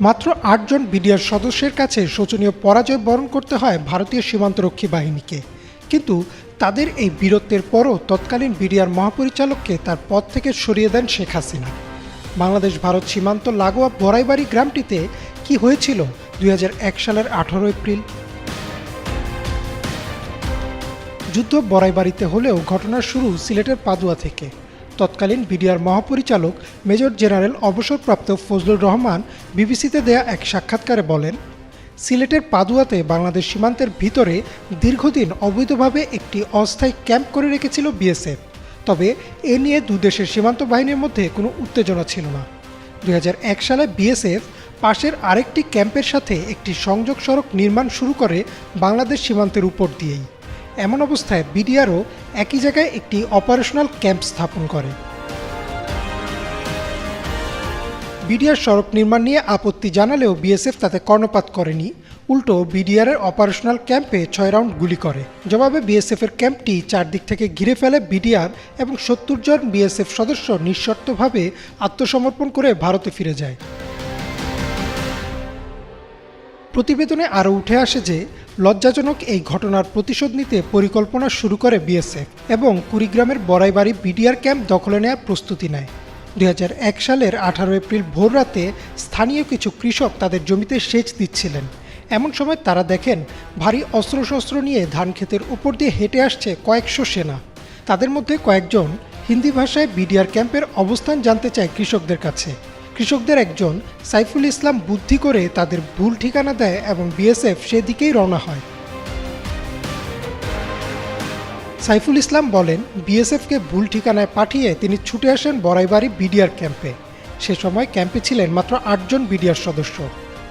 মাত্র আটজন বিডিআর সদস্যের কাছে শোচনীয় পরাজয় বরণ করতে হয় ভারতীয় সীমান্তরক্ষী বাহিনীকে। কিন্তু তাদের এই বীরত্বের পরও তৎকালীন বিডিআর মহাপরিচালককে তার পদ থেকে সরিয়ে দেন শেখ হাসিনা। বাংলাদেশ ভারত সীমান্ত লাগোয়া বড়াইবাড়ি গ্রামটিতে কি হয়েছিল দুই হাজার এক সালের আঠারো এপ্রিল? যুদ্ধ বড়াইবাড়িতে হলেও ঘটনার শুরু সিলেটের পাদুয়া থেকে। তৎকালীন বিডিআর মহাপরিচালক মেজর জেনারেল অবসরপ্রাপ্ত ফজলুর রহমান বিবিসিতে দেয়া এক সাক্ষাৎকারে বলেন, সিলেটের পাদুয়াতে বাংলাদেশ সীমান্তের ভিতরে দীর্ঘদিন অবৈধভাবে একটি অস্থায়ী ক্যাম্প করে রেখেছিল বিএসএফ। তবে এ নিয়ে দুদেশের সীমান্ত বাহিনীর মধ্যে কোনো উত্তেজনা ছিল না। দু হাজার এক সালে বিএসএফ পাশের আরেকটি ক্যাম্পের সাথে একটি সংযোগ সড়ক নির্মাণ শুরু করে বাংলাদেশ সীমান্তের উপর দিয়েই। এমন অবস্থায় বিডিআরও একই জায়গায় একটি অপারেশনাল ক্যাম্প স্থাপন করে। বিডিআর সড়ক নির্মাণ নিয়ে আপত্তি জানালেও বিএসএফ তাতে কর্ণপাত করেনি। উল্টো বিডিআরের অপারেশনাল ক্যাম্পে ছয় রাউন্ড গুলি করে। জবাবে বিএসএফের ক্যাম্পটি চারদিক থেকে ঘিরে ফেলে বিডিআর এবং সত্তর জন বিএসএফ সদস্য নিঃশর্তভাবে আত্মসমর্পণ করে ভারতে ফিরে যায়। প্রতিবেদনে আরও উঠে আসে যে, লজ্জাজনক এই ঘটনার প্রতিশোধ নিতে পরিকল্পনা শুরু করে বিএসএফ এবং কুড়িগ্রামের বড়াইবাড়ি বিডিআর ক্যাম্প দখলে নেওয়ার প্রস্তুতি নেয়। দু হাজার এক সালের আঠারো এপ্রিল ভোর রাতে স্থানীয় কিছু কৃষক তাদের জমিতে সেচ দিচ্ছিলেন। এমন সময় তারা দেখেন, ভারী অস্ত্রশস্ত্র নিয়ে ধান ক্ষেতের উপর দিয়ে হেঁটে আসছে কয়েকশো সেনা। তাদের মধ্যে কয়েকজন হিন্দি ভাষায় বিডিআর ক্যাম্পের অবস্থান জানতে চায় কৃষকদের কাছে। কৃষকদের একজন সাইফুল ইসলাম বুদ্ধি করে তাদের ভুল ঠিকানা দেয় এবং বিএসএফ সেদিকেই রওনা হয়। সাইফুল ইসলাম বলেন, বিএসএফকে ভুল ঠিকানায় পাঠিয়ে তিনি ছুটে আসেন বড়াইবাড়ি বিডিআর ক্যাম্পে। সে সময় ক্যাম্পে ছিলেন মাত্র আটজন বিডিআর সদস্য।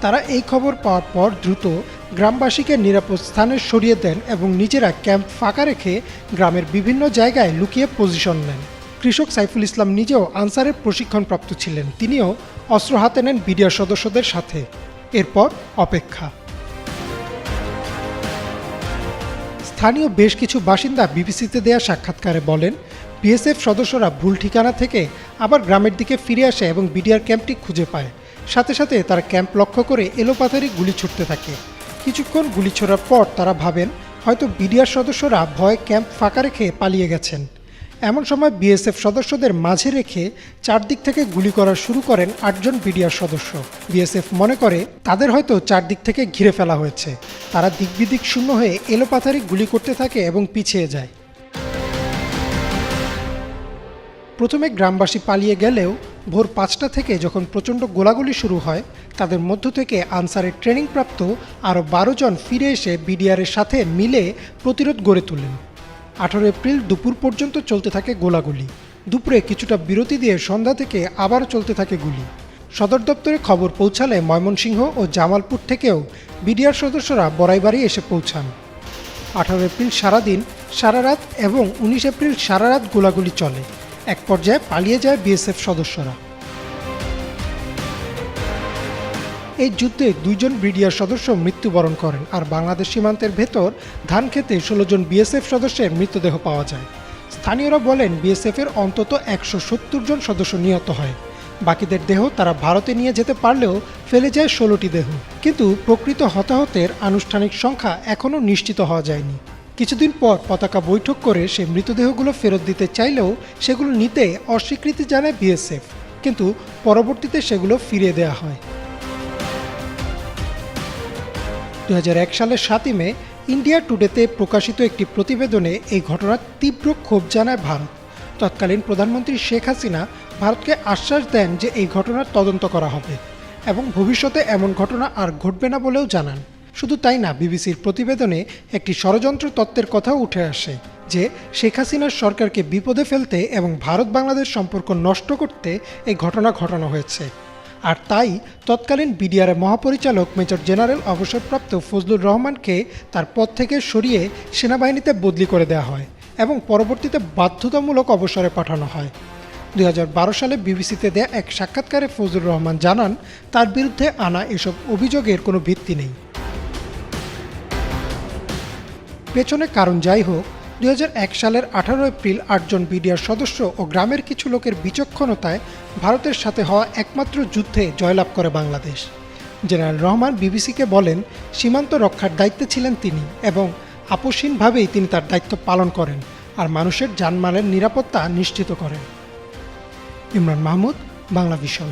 তারা এই খবর পাওয়ার পর দ্রুত গ্রামবাসীকে নিরাপদ স্থানে সরিয়ে দেন এবং নিজেরা ক্যাম্প ফাঁকা রেখে গ্রামের বিভিন্ন জায়গায় লুকিয়ে পজিশন নেন। কৃষক সাইফুল ইসলাম নিজেও আনসারের প্রশিক্ষণপ্রাপ্ত ছিলেন। তিনিও অস্ত্র হাতে নেন বিডিআর সদস্যদের সাথে। এরপর অপেক্ষা। স্থানীয় বেশ কিছু বাসিন্দা বিবিসিতে দেয়া সাক্ষাৎকারে বলেন, বিএসএফ সদস্যরা ভুল ঠিকানা থেকে আবার গ্রামের দিকে ফিরে আসে এবং বিডিআর ক্যাম্পটি খুঁজে পায়। সাথে সাথে তারা ক্যাম্প লক্ষ্য করে এলোপাথারি গুলি ছুটতে থাকে। কিছুক্ষণ গুলি ছোড়ার পর তারা ভাবেন, হয়তো বিডিআর সদস্যরা ভয় ক্যাম্প ফাঁকা রেখে পালিয়ে গেছেন। এমন সময় বিএসএফ সদস্যদের মাঝে রেখে চারদিক থেকে গুলি করা শুরু করেন আটজন বিডিআর সদস্য। বিএসএফ মনে করে, তাদের হয়তো চারদিক থেকে ঘিরে ফেলা হয়েছে। তারা দিকবিদিক শূন্য হয়ে এলোপাথারি গুলি করতে থাকে এবং পিছিয়ে যায়। প্রথমে গ্রামবাসী পালিয়ে গেলেও ভোর পাঁচটা থেকে যখন প্রচণ্ড গোলাগুলি শুরু হয়, তাদের মধ্য থেকে আনসারের ট্রেনিংপ্রাপ্ত আরও বারো জন ফিরে এসে বিডিআরের সাথে মিলে প্রতিরোধ গড়ে তোলেন। আঠারো এপ্রিল দুপুর পর্যন্ত চলতে থাকে গোলাগুলি। দুপুরে কিছুটা বিরতি দিয়ে সন্ধ্যা থেকে আবার চলতে থাকে গুলি। সদর দপ্তরে খবর পৌঁছালে ময়মনসিংহ ও জামালপুর থেকেও বিডিআর সদস্যরা বড়াইবাড়ি এসে পৌঁছান। আঠারো এপ্রিল সারাদিন সারা রাত এবং উনিশ এপ্রিল সারা রাত গোলাগুলি চলে। এক পর্যায়ে পালিয়ে যায় বিএসএফ সদস্যরা। এই যুদ্ধে দুইজন বিডিআর সদস্য মৃত্যুবরণ করেন আর বাংলাদেশ সীমান্তের ভেতর ধান খেতে ষোলো জন বিএসএফ সদস্যের মৃতদেহ পাওয়া যায়। স্থানীয়রা বলেন বিএসএফের অন্তত একশো সত্তর জন সদস্য নিহত হয়। বাকিদের দেহ তারা ভারতে নিয়ে যেতে পারলেও ফেলে যায় ষোলোটি দেহ। কিন্তু প্রকৃত হতাহতের আনুষ্ঠানিক সংখ্যা এখনও নিশ্চিত হওয়া যায়নি। কিছুদিন পর পতাকা বৈঠক করে সে মৃতদেহগুলো ফেরত দিতে চাইলেও সেগুলো নিতে অস্বীকৃতি জানায় বিএসএফ। কিন্তু পরবর্তীতে সেগুলো ফিরিয়ে দেওয়া হয়। দু হাজার এক সালের সাতই মে ইন্ডিয়া টুডেতে প্রকাশিত একটি প্রতিবেদনে এই ঘটনার তীব্র ক্ষোভ জানায় ভারত। তৎকালীন প্রধানমন্ত্রী শেখ হাসিনা ভারতকে আশ্বাস দেন যে এই ঘটনার তদন্ত করা হবে এবং ভবিষ্যতে এমন ঘটনা আর ঘটবে না বলেও জানান। শুধু তাই না, বিবিসির প্রতিবেদনে একটি ষড়যন্ত্র তত্ত্বের কথাও উঠে আসে যে শেখ হাসিনার সরকারকে বিপদে ফেলতে এবং ভারত বাংলাদেশ সম্পর্ক নষ্ট করতে এই ঘটনা ঘটানো হয়েছে। আর তাই তৎকালীন বিডিআরের মহাপরিচালক মেজর জেনারেল অবসরপ্রাপ্ত ফজলুর রহমানকে তার পদ থেকে সরিয়ে সেনাবাহিনীতে বদলি করে দেওয়া হয় এবং পরবর্তীতে বাধ্যতামূলক অবসরে পাঠানো হয়। দু হাজার বারো সালে বিবিসিতে দেয়া এক সাক্ষাৎকারে ফজলুর রহমান জানান, তার বিরুদ্ধে আনা এসব অভিযোগের কোনো ভিত্তি নেই। পেছনে কারণ যাই হোক এক সালের আঠারো এপ্রিল আটজন বিডিআর সদস্য ও গ্রামের কিছু লোকের বিচক্ষণতায় ভারতের সাথে হওয়া একমাত্র যুদ্ধে জয়লাভ করে বাংলাদেশ। জেনারেল রহমান বিবিসিকে বলেন, সীমান্ত রক্ষার দায়িত্বে ছিলেন তিনি এবং আপোষহীনভাবেই তিনি তার দায়িত্ব পালন করেন আর মানুষের জানমালের নিরাপত্তা নিশ্চিত করেন। ইমরান মাহমুদ বাংলা ভিশন